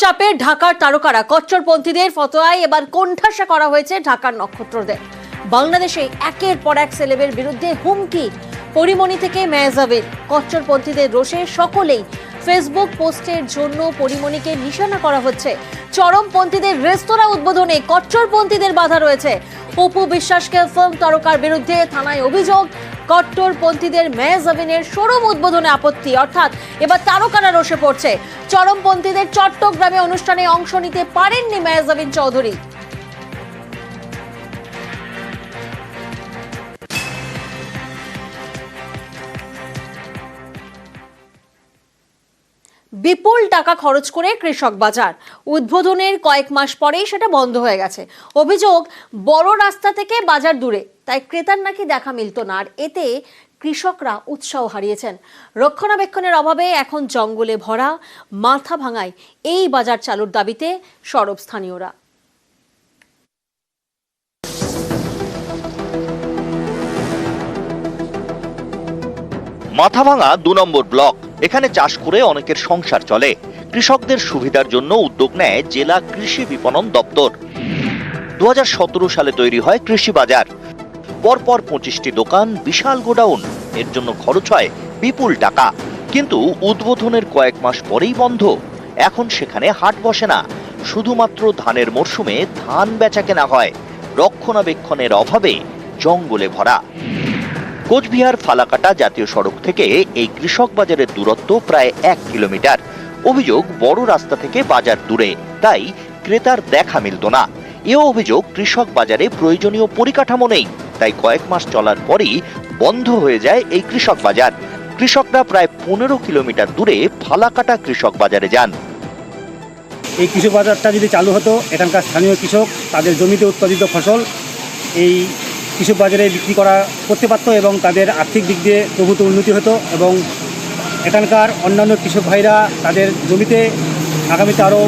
চাপে ঢাকার তারকারা, কট্টরপন্থীদের ফতোয়ায় এবার কোণঠাসা করা হয়েছে ঢাকার নক্ষত্রদের। বাংলাদেশে একের পর এক সেলেবের বিরুদ্ধে হুমকি। পরিমণি থেকে মেয়াজাবির কট্টরপন্থীদের রোষে সকলেই ফেসবুক পোস্টের জন্য পরিমণিকে নিশানা করা হচ্ছে। চরমপন্থীদের রেস্তোরাঁ উদ্বোধনে কট্টরপন্থীদের বাধা রয়েছে। অপু বিশ্বাসকে ফিল্ম তারকার বিরুদ্ধে থানায় অভিযোগ কট্টরপন্থীদের মেহজাবিনের শোরুম উদ্বোধনে আপত্তি। অর্থাৎ এবার তারকারা রসে পড়ছে। চরমপন্থীদের চট্টগ্রামে অনুষ্ঠানে অংশ নিতে পারেননি মেহজাবিন চৌধুরী। বিপুল টাকা খরচ করে কৃষক বাজার। উদ্বোধনের কয়েক মাস পরেই সেটা বন্ধ হয়ে গেছে। অভিযোগ, বড় রাস্তা থেকে বাজার দূরে। তাই ক্রেতার নাকি দেখা মিলত না, আর এতে কৃষকরা উৎসাহ হারিয়েছেন। রক্ষণাবেক্ষণের অভাবে এখন জঙ্গলে ভরা, মাথা ভাঙায় এই বাজার চালুর দাবিতে সরব স্থানীয়রা। মাথাভাঙা দু নম্বর ব্লক, এখানে চাষ করে অনেকের সংসার চলে। কৃষকদের সুবিধার জন্য উদ্যোগ নেয় জেলা কৃষি বিপণন দপ্তর। দু হাজার সতেরো সালে তৈরি হয় কৃষি বাজার। পরপর পঁচিশটি দোকান বিশাল গোডাউন। এর জন্য খরচ হয় বিপুল টাকা। কিন্তু উদ্বোধনের কয়েক মাস পরেই বন্ধ। এখন সেখানে হাট বসে না। শুধুমাত্র ধানের মরশুমে ধান বেচা কেনা হয়। রক্ষণাবেক্ষণের অভাবে জঙ্গলে ভরা। কোচবিহার ফালাকাটা জাতীয় সড়ক থেকে এই কৃষক বাজারের দূরত্ব প্রায় এক কিলোমিটার। অভিযোগ, বড় রাস্তা থেকে বাজার দূরে। তাই ক্রেতার দেখা মিলত না। এও অভিযোগ, কৃষক বাজারে প্রয়োজনীয় পরিকাঠামো নেই। তাই কয়েক মাস চলার পরই বন্ধ হয়ে যায় এই কৃষক বাজার। কৃষকরা প্রায় পনেরো কিলোমিটার দূরে ফালাকাটা কৃষক বাজারে যান। এই কৃষক বাজারটা যদি চালু হতো, এখানকার স্থানীয় কৃষক তাদের জমিতে উৎপাদিত ফসল এই কৃষক বাজারে বিক্রি করা করতে পারতো এবং তাদের আর্থিক দিক দিয়ে প্রভূত উন্নতি হতো এবং এখানকার অন্যান্য কৃষক ভাইরা তাদের জমিতে আগামীতে আরও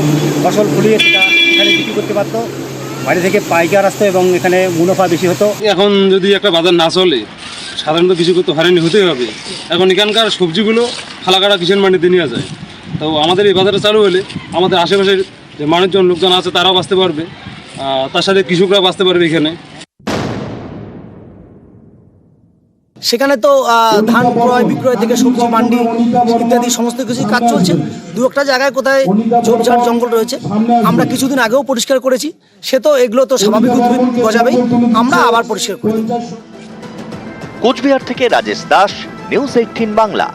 ফসল ফলিয়ে সেটা এখানে বিক্রি করতে পারতো। বাইরে থেকে পাইকার আসতো এবং এখানে মুনাফা বেশি হতো। এখন যদি একটা বাজার না চলে, সাধারণত কিছু করতে হয়রানি হতেই হবে। এখন এখানকার সবজিগুলো ফালাকাটা কিষেন মান্ডিতে নিয়ে যায়। তো আমাদের এই বাজারটা চালু হলে আমাদের আশেপাশের যে মানুষজন, লোকজন আছে, তারাও বাঁচতে পারবে। তার সাথে কৃষকরা বাঁচতে পারবে এখানে। সেখানে তো ধান ক্রয়, বিক্রয় থেকে সবজি, মান্ডি ইত্যাদি সমস্ত কিছুই কাজ চলছে। দু একটা জায়গায় কোথায় ঝোপঝাড় জঙ্গল রয়েছে। আমরা কিছুদিন আগেও পরিষ্কার করেছি। সে তো এগুলো তো স্বাভাবিক উদ্ভিদ গজাবেই। আমরা আবার পরিষ্কার করি কোচবিহার থেকে রাজেশ দাস, নিউজ এইটিন বাংলা।